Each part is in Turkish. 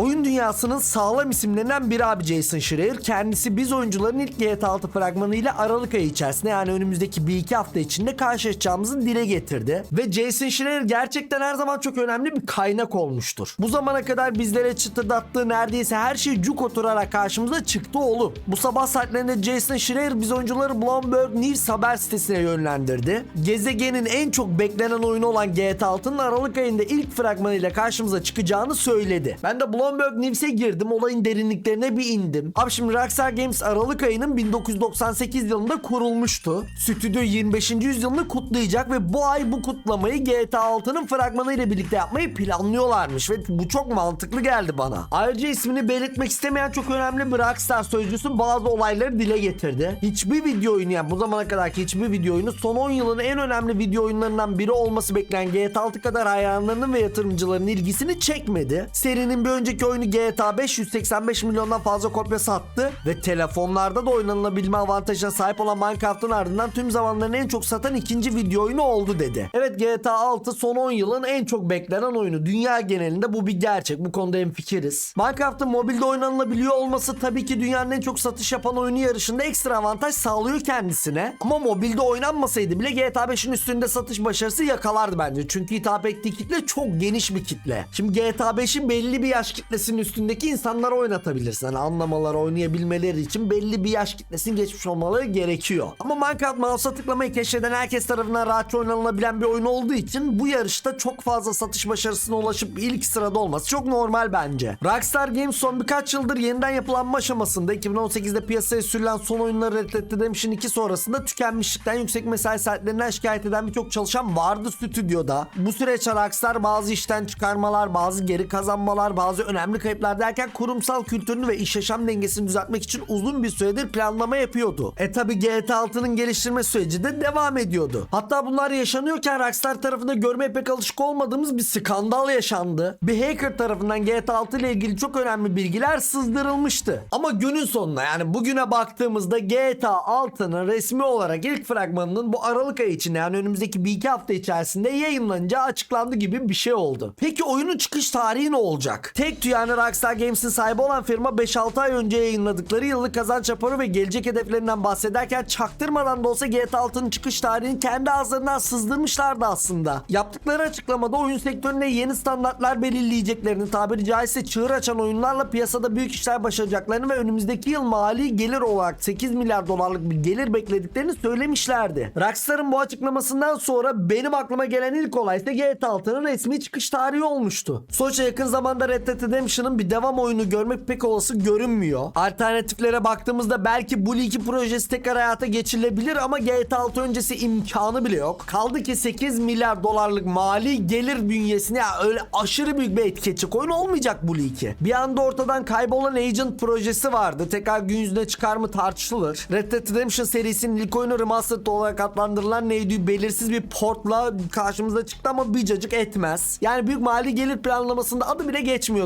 Oyun dünyasının sağlam isimlerinden biri abi Jason Schreier. Kendisi biz oyuncuların ilk GTA 6 fragmanıyla Aralık ayı içerisinde yani önümüzdeki bir iki hafta içinde karşılaşacağımızı dile getirdi. Ve Jason Schreier gerçekten her zaman çok önemli bir kaynak olmuştur. Bu zamana kadar bizlere çıtırdattığı neredeyse her şey cuk oturarak karşımıza çıktı oğlum. Bu sabah saatlerinde Jason Schreier biz oyuncuları Bloomberg News haber sitesine yönlendirdi. Gezegenin en çok beklenen oyunu olan GTA 6'nın Aralık ayında ilk fragmanıyla karşımıza çıkacağını söyledi. Ben de Bloomberg News'e girdim. Olayın derinliklerine bir indim. Abi şimdi Rockstar Games Aralık ayının 1998 yılında kurulmuştu. Stüdyo 25. yüzyılını kutlayacak ve bu ay bu kutlamayı GTA 6'nın fragmanı ile birlikte yapmayı planlıyorlarmış ve bu çok mantıklı geldi bana. Ayrıca ismini belirtmek istemeyen çok önemli bir Rockstar sözcüsü bazı olayları dile getirdi. Hiçbir video oyunu yani bu zamana kadarki hiçbir video oyunu son 10 yılın en önemli video oyunlarından biri olması beklenen GTA 6 kadar hayranlarının ve yatırımcıların ilgisini çekmedi. Serinin bir önceki oyunu GTA 5 185 milyondan fazla kopya sattı ve telefonlarda da oynanılabilme avantajına sahip olan Minecraft'ın ardından tüm zamanların en çok satan ikinci video oyunu oldu dedi. Evet GTA 6 son 10 yılın en çok beklenen oyunu. Dünya genelinde bu bir gerçek. Bu konuda hemfikiriz. Minecraft'ın mobilde oynanılabiliyor olması tabii ki dünyanın en çok satış yapan oyunu yarışında ekstra avantaj sağlıyor kendisine. Ama mobilde oynanmasaydı bile GTA 5'in üstünde satış başarısı yakalardı bence. Çünkü hitap ettiği kitle çok geniş bir kitle. Şimdi GTA 5'i belli bir yaş kitlesinin üstündeki insanlara oynatabilirsin. Hani anlamaları, oynayabilmeleri için belli bir yaş kitlesinin geçmiş olmaları gerekiyor. Ama Minecraft mouse'a tıklamayı keşfeden herkes tarafından rahatça oynanılabilen bir oyun olduğu için bu yarışta çok fazla satış başarısına ulaşıp ilk sırada olması çok normal bence. Rockstar Games son birkaç yıldır yeniden yapılanma aşamasında 2018'de piyasaya sürülen son oyunları Red Dead Redemption 2 sonrasında tükenmişlikten yüksek mesai saatlerinden şikayet eden birçok çalışan vardı stüdyoda. Bu süreçte Rockstar bazı işten çıkarmalar, bazı geri kazanmalar, bazı önemli kayıplar derken kurumsal kültürünü ve iş yaşam dengesini düzeltmek için uzun bir süredir planlama yapıyordu. E tabi GTA 6'nın geliştirme süreci de devam ediyordu. Hatta bunlar yaşanıyorken Rockstar tarafında görmeye pek alışık olmadığımız bir skandal yaşandı. Bir hacker tarafından GTA 6 ile ilgili çok önemli bilgiler sızdırılmıştı. Ama günün sonuna yani bugüne baktığımızda GTA 6'nın resmi olarak ilk fragmanının bu Aralık ayı içinde yani önümüzdeki bir iki hafta içerisinde yayınlanacağı açıklandı gibi bir şey oldu. Peki oyunun çıkış tarihi ne olacak? Tek yani Rockstar Games'in sahibi olan firma 5-6 ay önce yayınladıkları yıllık kazanç raporu ve gelecek hedeflerinden bahsederken çaktırmadan da olsa GTA 6'nın çıkış tarihini kendi ağızlarından sızdırmışlardı aslında. Yaptıkları açıklamada oyun sektöründe yeni standartlar belirleyeceklerini tabiri caizse çığır açan oyunlarla piyasada büyük işler başaracaklarını ve önümüzdeki yıl mali gelir olarak 8 milyar dolarlık bir gelir beklediklerini söylemişlerdi. Rockstar'ın bu açıklamasından sonra benim aklıma gelen ilk olay ise GTA 6'nın resmi çıkış tarihi olmuştu. Sonuçta yakın zamanda Red Dead Redemption'ın bir devam oyunu görmek pek olası görünmüyor. Alternatiflere baktığımızda belki Bully 2 projesi tekrar hayata geçirilebilir ama GTA 6 öncesi imkanı bile yok. Kaldı ki 8 milyar dolarlık mali gelir bünyesine ya öyle aşırı büyük bir etki edecek oyun olmayacak Bully 2. Bir anda ortadan kaybolan Agent projesi vardı. Tekrar gün yüzüne çıkar mı tartışılır. Red Dead Redemption serisinin ilk oyunu remastered olarak adlandırılan neydi belirsiz bir portla karşımıza çıktı ama bir cacık etmez. Yani büyük mali gelir planlamasında adı bile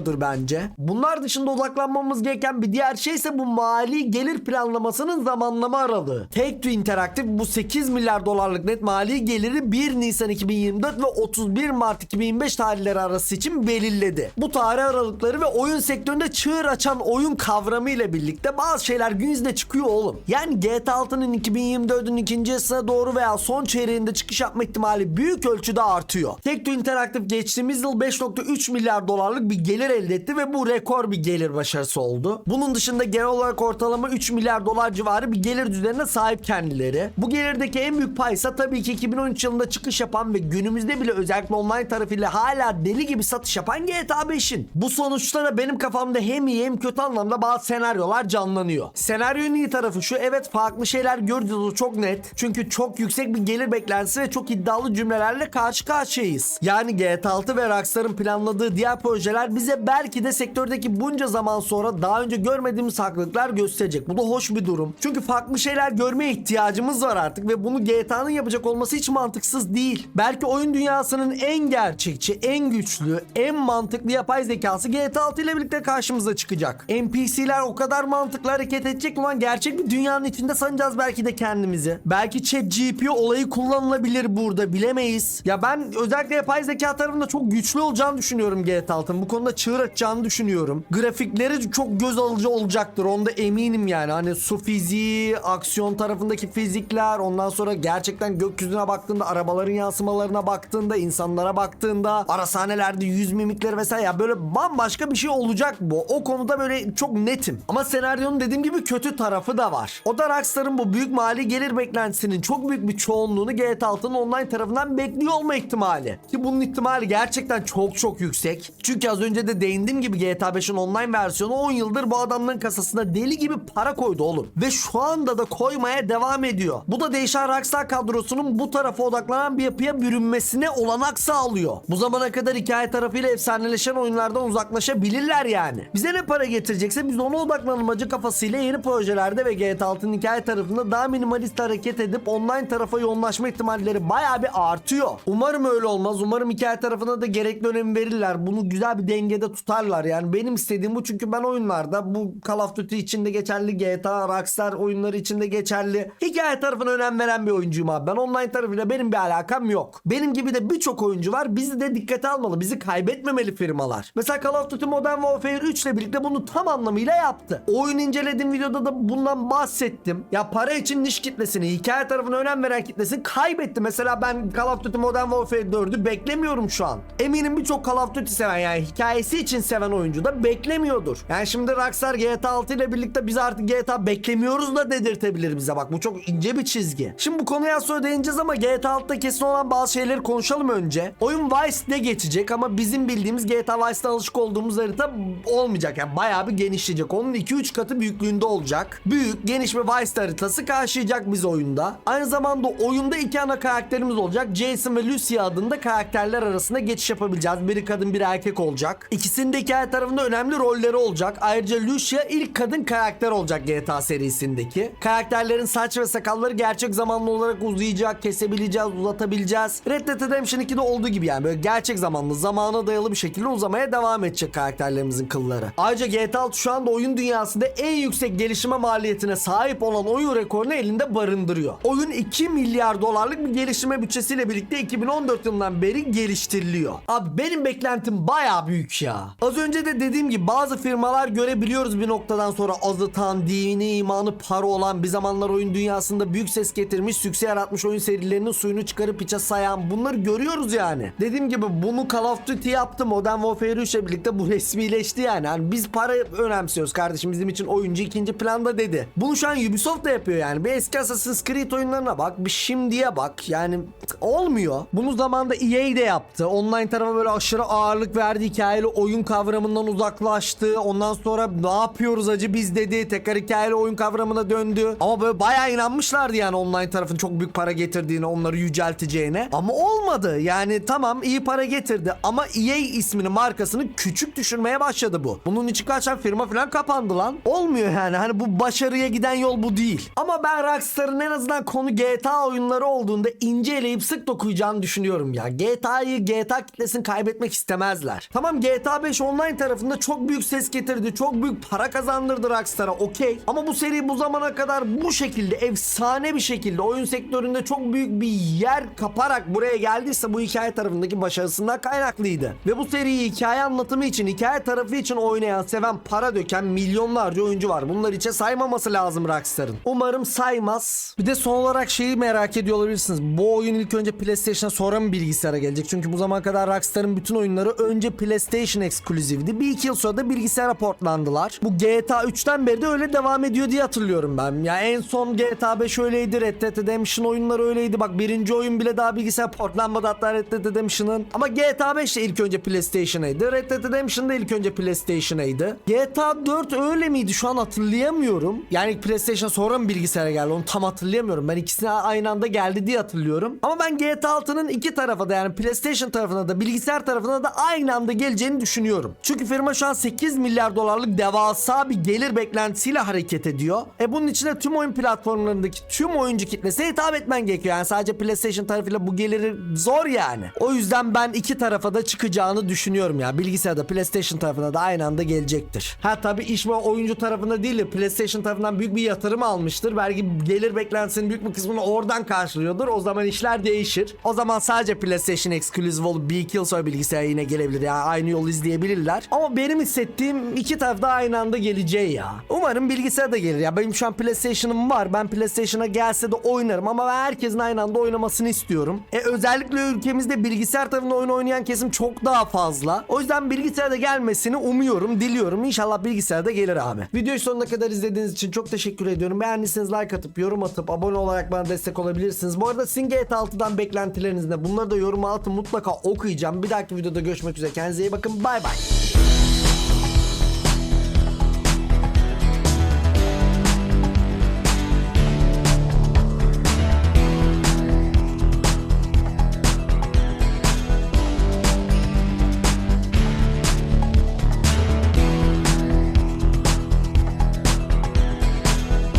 geçmiyordur bence. Bunlar dışında odaklanmamız gereken bir diğer şey ise bu mali gelir planlamasının zamanlama aralığı. Take-Two Interactive bu 8 milyar dolarlık net mali geliri 1 Nisan 2024 ve 31 Mart 2025 tarihleri arası için belirledi. Bu tarih aralıkları ve oyun sektöründe çığır açan oyun kavramı ile birlikte bazı şeyler gün yüzüne çıkıyor oğlum. Yani GTA 6'nın 2024'ün ikinci yarısına doğru veya son çeyreğinde çıkış yapma ihtimali büyük ölçüde artıyor. Take-Two Interactive geçtiğimiz yıl 5.3 milyar dolarlık bir gelir elde etti ve bu rekor bir gelir başarısı oldu. Bunun dışında genel olarak ortalama 3 milyar dolar civarı bir gelir düzenine sahip kendileri. Bu gelirdeki en büyük pay ise tabii ki 2013 yılında çıkış yapan ve günümüzde bile özellikle online tarafıyla hala deli gibi satış yapan GTA 5'in. Bu sonuçta da benim kafamda hem iyi hem kötü anlamda bazı senaryolar canlanıyor. Senaryonun iyi tarafı şu evet farklı şeyler göreceğiz o çok net. Çünkü çok yüksek bir gelir beklentisi ve çok iddialı cümlelerle karşı karşıyayız. Yani GTA 6 ve Rockstar'ın planladığı diğer projeler bize belki de sektördeki bunca zaman sonra daha önce görmediğimiz farklılıklar gösterecek. Bu da hoş bir durum. Çünkü farklı şeyler görmeye ihtiyacımız var artık ve bunu GTA'nın yapacak olması hiç mantıksız değil. Belki oyun dünyasının en gerçekçi, en güçlü, en mantıklı yapay zekası GTA 6 ile birlikte karşımıza çıkacak. NPC'ler o kadar mantıklı hareket edecek ulan gerçek bir dünyanın içinde sanacağız belki de kendimizi. Belki chat GP olayı kullanılabilir burada bilemeyiz. Ya ben özellikle yapay zeka tarafında çok güçlü olacağını düşünüyorum GTA 6'nın. Bu konuda çığır çığır açacağını düşünüyorum. Grafikleri çok göz alıcı olacaktır. Onda eminim yani. Hani su fiziği, aksiyon tarafındaki fizikler, ondan sonra gerçekten gökyüzüne baktığında, arabaların yansımalarına baktığında, insanlara baktığında, ara sahnelerde yüz mimikleri vesaire ya böyle bambaşka bir şey olacak bu. O konuda böyle çok netim. Ama senaryonun dediğim gibi kötü tarafı da var. O da Rockstar'ın bu büyük mali gelir beklentisinin çok büyük bir çoğunluğunu GTA 6'nın online tarafından bekliyor olma ihtimali. Ki bunun ihtimali gerçekten çok çok yüksek. Çünkü az önce de değindiğim gibi GTA 5'in online versiyonu 10 yıldır bu adamların kasasına deli gibi para koydu oğlum. Ve şu anda da koymaya devam ediyor. Bu da değişen Rockstar kadrosunun bu tarafa odaklanan bir yapıya bürünmesine olanak sağlıyor. Bu zamana kadar hikaye tarafıyla efsaneleşen oyunlardan uzaklaşabilirler yani. Bize ne para getirecekse biz ona odaklanalım acı kafasıyla yeni projelerde ve GTA 6'nın hikaye tarafında daha minimalist hareket edip online tarafa yoğunlaşma ihtimalleri bayağı bir artıyor. Umarım öyle olmaz. Umarım hikaye tarafına da gerekli önem verirler. Bunu güzel bir dengede tutarlar. Yani benim istediğim bu çünkü ben oyunlarda bu Call of Duty içinde geçerli GTA, Rockstar oyunları içinde geçerli. Hikaye tarafına önem veren bir oyuncuyum abi. Ben online tarafıyla benim bir alakam yok. Benim gibi de birçok oyuncu var. Bizi de dikkate almalı. Bizi kaybetmemeli firmalar. Mesela Call of Duty Modern Warfare 3 ile birlikte bunu tam anlamıyla yaptı. Oyun incelediğim videoda da bundan bahsettim. Ya para için niş kitlesini, hikaye tarafına önem veren kitlesini kaybetti. Mesela ben Call of Duty Modern Warfare 4'ü beklemiyorum şu an. Eminim birçok Call of Duty seven yani hikayesi için seven oyuncu da beklemiyordur. Yani şimdi Rockstar GTA 6 ile birlikte biz artık GTA beklemiyoruz da dedirtebilir bize bak. Bu çok ince bir çizgi. Şimdi bu konuya sonra değineceğiz ama GTA 6'da kesin olan bazı şeyleri konuşalım önce. Oyun Vice'de geçecek ama bizim bildiğimiz GTA Vice'den alışık olduğumuz harita olmayacak. Yani bayağı bir genişleyecek. Onun 2-3 katı büyüklüğünde olacak. Büyük, geniş bir Vice haritası karşılayacak biz oyunda. Aynı zamanda oyunda iki ana karakterimiz olacak. Jason ve Lucia adında karakterler arasında geçiş yapabileceğiz. Biri kadın biri erkek olacak. İkisinin de hikaye tarafında önemli rolleri olacak. Ayrıca Lucia ilk kadın karakter olacak GTA serisindeki. Karakterlerin saç ve sakalları gerçek zamanlı olarak uzayacak, kesebileceğiz, uzatabileceğiz. Red Dead Redemption 2'de olduğu gibi yani böyle gerçek zamanlı, zamana dayalı bir şekilde uzamaya devam edecek karakterlerimizin kılları. Ayrıca GTA 6 şu anda oyun dünyasında en yüksek gelişime maliyetine sahip olan oyun rekorunu elinde barındırıyor. Oyun 2 milyar dolarlık bir gelişime bütçesiyle birlikte 2014 yılından beri geliştiriliyor. Abi benim beklentim baya büyük ya. Az önce de dediğim gibi bazı firmalar görebiliyoruz bir noktadan sonra azıtan, dini, imanı para olan bir zamanlar oyun dünyasında büyük ses getirmiş, sükse yaratmış oyun serilerinin suyunu çıkarıp içe sayan bunları görüyoruz yani. Dediğim gibi bunu Call of Duty yaptı. Modern Warfare 3 ile birlikte bu resmileşti yani. Hani biz para önemsiyoruz kardeşim bizim için oyuncu ikinci planda dedi. Bunu şu an Ubisoft da yapıyor yani. Bir eski Assassin's Creed oyunlarına bak, bir şimdiye bak. Yani olmuyor. Bunu zamanda EA de yaptı. Online tarafa böyle aşırı ağırlık verdi. Hikayeli oyun kavramından uzaklaştı. Ondan sonra ne yapıyoruz acı biz dedi. Tekrar hikayeli oyun kavramına döndü. Ama böyle bayağı inanmışlardı yani online tarafın çok büyük para getirdiğine, onları yücelteceğine. Ama olmadı. Yani tamam iyi para getirdi ama EA ismini, markasını küçük düşürmeye başladı bu. Bunun için kaçan firma falan kapandı lan. Olmuyor yani. Hani bu başarıya giden yol bu değil. Ama ben Rockstar'ın en azından konu GTA oyunları olduğunda ince eleyip sık dokuyacağını düşünüyorum ya. GTA'yı GTA kitlesini kaybetmek istemezler. Tamam GTA 5 online tarafında çok büyük ses getirdi. Çok büyük para kazandırdı Rockstar'a okey. Ama bu seri bu zamana kadar bu şekilde efsane bir şekilde oyun sektöründe çok büyük bir yer kaparak buraya geldiyse bu hikaye tarafındaki başarısından kaynaklıydı. Ve bu seriyi hikaye anlatımı için, hikaye tarafı için oynayan, seven, para döken milyonlarca oyuncu var. Bunlar içe saymaması lazım Rockstar'ın. Umarım saymaz. Bir de son olarak şeyi merak ediyor olabilirsiniz. Bu oyun ilk önce PlayStation'a sonra mı bilgisayara gelecek? Çünkü bu zamana kadar Rockstar'ın bütün oyunları önce PlayStation ekskluzivdi. Bir iki yıl sonra da bilgisayara portlandılar. Bu GTA 3'ten beri de öyle devam ediyor diye hatırlıyorum ben. Ya en son GTA 5 öyleydi. Red Dead Redemption oyunları öyleydi. Bak birinci oyun bile daha bilgisayar portlanmadı hatta Red Dead Redemption'ın. Ama GTA 5 de ilk önce PlayStation'aydı. Red Dead Redemption da ilk önce PlayStation'aydı. GTA 4 öyle miydi? Şu an hatırlayamıyorum. Yani PlayStation sonra mı bilgisayara geldi? Onu tam hatırlayamıyorum. Ben ikisine aynı anda geldi diye hatırlıyorum. Ama ben GTA 6'nın iki tarafa da yani PlayStation tarafına da bilgisayar tarafına da aynı anda geleceğini düşünüyorum. Çünkü firma şu an 8 milyar dolarlık devasa bir gelir beklentisiyle hareket ediyor. E bunun içinde tüm oyun platformlarındaki tüm oyuncu kitlesine hitap etmen gerekiyor. Yani sadece PlayStation tarafıyla bu geliri zor yani. O yüzden ben iki tarafa da çıkacağını düşünüyorum ya. Bilgisayarda PlayStation tarafına da aynı anda gelecektir. Ha tabi iş bu oyuncu tarafında değil de PlayStation tarafından büyük bir yatırım almıştır. Belki gelir beklentisinin büyük bir kısmını oradan karşılıyordur. O zaman işler değişir. O zaman sadece PlayStation Exclusive olup bir iki yıl sonra bilgisayara yine gelebilir. Yani aynı yolu izleyebilir izleyebilirler. Ama benim hissettiğim iki taraf da aynı anda geleceği ya. Umarım bilgisayar da gelir ya. Benim şu an PlayStation'ım var. Ben PlayStation'a gelse de oynarım ama ben herkesin aynı anda oynamasını istiyorum. E özellikle ülkemizde bilgisayar tarafında oyun oynayan kesim çok daha fazla. O yüzden bilgisayarda gelmesini umuyorum, diliyorum. İnşallah bilgisayarda gelir abi. Videoyu sonuna kadar izlediğiniz için çok teşekkür ediyorum. Beğendiyseniz like atıp yorum atıp abone olarak bana destek olabilirsiniz. Bu arada sizin GTA 6'dan beklentileriniz ne? Bunları da yoruma atın mutlaka okuyacağım. Bir dahaki videoda görüşmek üzere. Kendinize iyi bakın. Bay Bye bye.